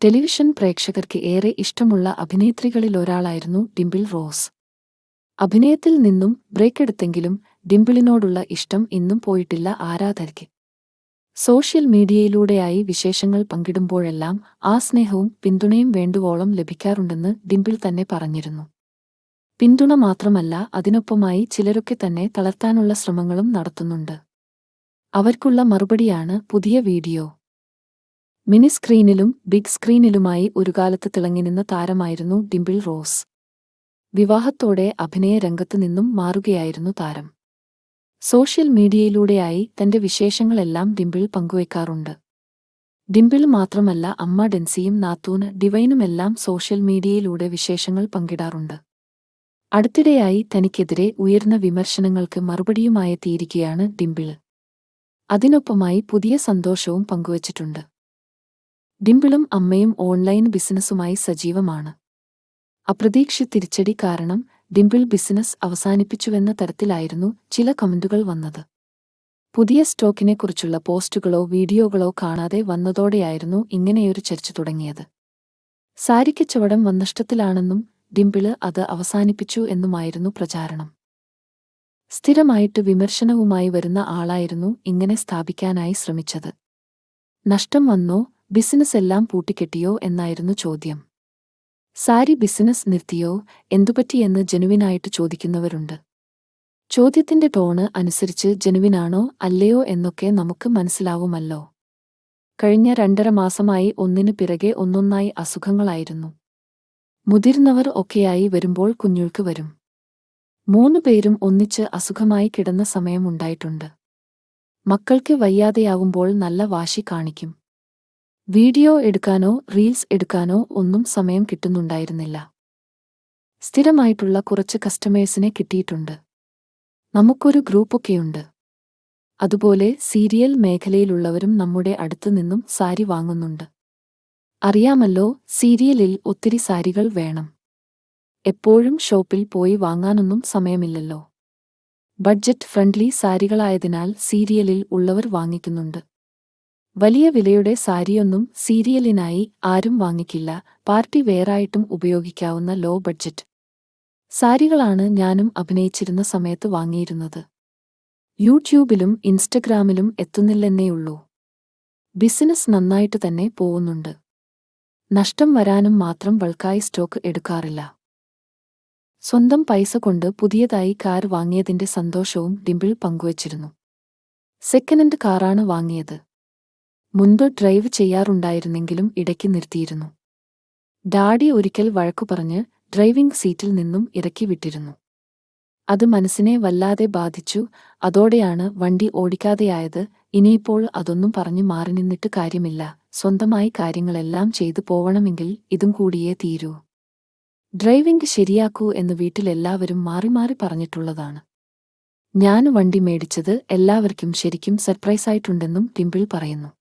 Television പ്രേക്ഷകർക്ക് ഏറെ ഇഷ്ടമുള്ള അഭിനേത്രികളിലൊരാളായിരുന്നു ഡിംപിൾ റോസ്. അഭിനയത്തിൽ നിന്നും ബ്രേക്ക് എടുത്തെങ്കിലും ഡിംപിളിനോടുള്ള ഇഷ്ടം ഇന്നും പോയിട്ടില്ല ആരാധകർക്ക്. സോഷ്യൽ മീഡിയയിലൂടെയായി വിശേഷങ്ങൾ പങ്കിടുമ്പോഴെല്ലാം ആ സ്നേഹവും പിന്തുണയും വേണ്ടുവോളം ലഭിക്കാറുണ്ടെന്ന് ഡിംപിൾ തന്നെ പറഞ്ഞിരുന്നു. പിന്തുണ മാത്രമല്ല അതിനൊപ്പമായി ചിലരൊക്കെ തന്നെ തളർത്താനുള്ള ശ്രമങ്ങളും നടത്തുന്നുണ്ട്. അവർക്കുള്ള മറുപടിയാണ് പുതിയ വീഡിയോ. മിനി സ്ക്രീനിലും ബിഗ് സ്ക്രീനിലുമായി ഒരു കാലത്ത് തിളങ്ങിനിന്ന താരമായിരുന്നു ഡിംപിൾ റോസ്. വിവാഹത്തോടെ അഭിനയ രംഗത്തു നിന്നും മാറുകയായിരുന്നു താരം. സോഷ്യൽ മീഡിയയിലൂടെയായി തന്റെ വിശേഷങ്ങളെല്ലാം ഡിംപിൾ പങ്കുവയ്ക്കാറുണ്ട് ഡിംപിൾ മാത്രമല്ല അമ്മ ഡെൻസിയും നാത്തൂന് ഡിവൈനുമെല്ലാം സോഷ്യൽ മീഡിയയിലൂടെ വിശേഷങ്ങൾ പങ്കിടാറുണ്ട്. അടുത്തിടെയായി തനിക്കെതിരെ ഉയർന്ന വിമർശനങ്ങൾക്ക് മറുപടിയുമായെത്തിയിരിക്കുകയാണ് ഡിംപിൾ അതിനൊപ്പമായി പുതിയ സന്തോഷവും പങ്കുവച്ചിട്ടുണ്ട്. ഡിംപിളും അമ്മയും ഓൺലൈൻ ബിസിനസ്സുമായി സജീവമാണ്. അപ്രതീക്ഷിത തിരിച്ചടി കാരണം ഡിംപിൾ ബിസിനസ് അവസാനിപ്പിച്ചുവെന്ന തരത്തിലായിരുന്നു ചില കമന്റുകൾ വന്നത്. പുതിയ സ്റ്റോക്കിനെക്കുറിച്ചുള്ള പോസ്റ്റുകളോ വീഡിയോകളോ കാണാതെ വന്നതോടെയായിരുന്നു ഇങ്ങനെയൊരു ചർച്ച തുടങ്ങിയത്. സാരിക്ക് ചവടം വന്നഷ്ടത്തിലാണെന്നും ഡിംപിൾ അത് അവസാനിപ്പിച്ചു എന്നുമായിരുന്നു പ്രചാരണം. സ്ഥിരമായിട്ട് വിമർശനവുമായി വരുന്ന ആളായിരുന്നു ഇങ്ങനെ സ്ഥാപിക്കാനായി ശ്രമിച്ചത്. നഷ്ടം വന്നോ ബിസിനസ് എല്ലാം പൂട്ടിക്കെട്ടിയോ എന്നായിരുന്നു ചോദ്യം. സാരി ബിസിനസ് നിർത്തിയോ? എന്തുപറ്റിയെന്ന് ജനുവിനായിട്ട് ചോദിക്കുന്നവരുണ്ട്. ചോദ്യത്തിന്റെ ടോണ് അനുസരിച്ച് ജനുവിനാണോ അല്ലയോ എന്നൊക്കെ നമുക്ക് മനസ്സിലാവുമല്ലോ. കഴിഞ്ഞ രണ്ടര മാസമായി ഒന്നിനു പിറകെ ഒന്നൊന്നായി അസുഖങ്ങളായിരുന്നു. മുതിർന്നവർ ഒക്കെയായി വരുമ്പോൾ കുഞ്ഞുൾക്ക് വരും. മൂന്നു പേരും ഒന്നിച്ച് അസുഖമായി കിടന്ന സമയമുണ്ടായിട്ടുണ്ട് മക്കൾക്ക് വയ്യാതെയാവുമ്പോൾ നല്ല വാശി കാണിക്കും. വീഡിയോ എടുക്കാനോ റീൽസ് എടുക്കാനോ ഒന്നും സമയം കിട്ടുന്നുണ്ടായിരുന്നില്ല. സ്ഥിരമായിട്ടുള്ള കുറച്ച് കസ്റ്റമേഴ്സിനെ കിട്ടിയിട്ടുണ്ട്. നമുക്കൊരു ഗ്രൂപ്പൊക്കെയുണ്ട്. അതുപോലെ സീരിയൽ മേഖലയിലുള്ളവരും നമ്മുടെ അടുത്തു നിന്നും സാരി വാങ്ങുന്നുണ്ട്. അറിയാമല്ലോ സീരിയലിൽ ഒത്തിരി സാരികൾ വേണം. എപ്പോഴും ഷോപ്പിൽ പോയി വാങ്ങാനൊന്നും സമയമില്ലല്ലോ. ബഡ്ജറ്റ് ഫ്രണ്ട്ലി സാരികളായതിനാൽ സീരിയലിൽ ഉള്ളവർ വാങ്ങിക്കുന്നുണ്ട്. വലിയ വിലയുടെ സാരിയൊന്നും സീരിയലിനായി ആരും വാങ്ങിക്കില്ല. പാർട്ടി വെയറായിട്ടും ഉപയോഗിക്കാവുന്ന ലോ ബഡ്ജറ്റ്. സാരികളാണ് ഞാനും അഭിനയിച്ചിരുന്ന സമയത്ത് വാങ്ങിയിരുന്നത്. യൂട്യൂബിലും ഇൻസ്റ്റഗ്രാമിലും എത്തുന്നില്ലെന്നേയുള്ളൂ. ബിസിനസ് നന്നായിട്ട് തന്നെ പോവുന്നുണ്ട് നഷ്ടം വരാനും മാത്രം ബൾക്കായി സ്റ്റോക്ക് എടുക്കാറില്ല. സ്വന്തം പൈസ കൊണ്ട് പുതിയതായി കാർ വാങ്ങിയതിന്റെ സന്തോഷവും ഡിംപിൾ പങ്കുവച്ചിരുന്നു. സെക്കൻഡ് കാറാണ് വാങ്ങിയത്. മുൻപ് ഡ്രൈവ് ചെയ്യാറുണ്ടായിരുന്നെങ്കിലും ഇടയ്ക്ക് നിർത്തിയിരുന്നു. ഡാഡി ഒരിക്കൽ വഴക്കു പറഞ്ഞ് ഡ്രൈവിംഗ് സീറ്റിൽ നിന്നും ഇറക്കി വിട്ടിരുന്നു. അത് മനസ്സിനെ വല്ലാതെ ബാധിച്ചു അതോടെയാണ് വണ്ടി ഓടിക്കാതെയായത്. ഇനിയിപ്പോൾ അതൊന്നും പറഞ്ഞു മാറി നിന്നിട്ട് കാര്യമില്ല. സ്വന്തമായി കാര്യങ്ങളെല്ലാം ചെയ്തു പോവണമെങ്കിൽ ഇതും കൂടിയേ തീരൂ. ഡ്രൈവിംഗ് ശരിയാക്കൂ എന്ന് വീട്ടിലെല്ലാവരും മാറി മാറി പറഞ്ഞിട്ടുള്ളതാണ്. ഞാൻ വണ്ടി മേടിച്ചത് എല്ലാവർക്കും ശരിക്കും സർപ്രൈസായിട്ടുണ്ടെന്നും ടിമ്പിൾ പറയുന്നു.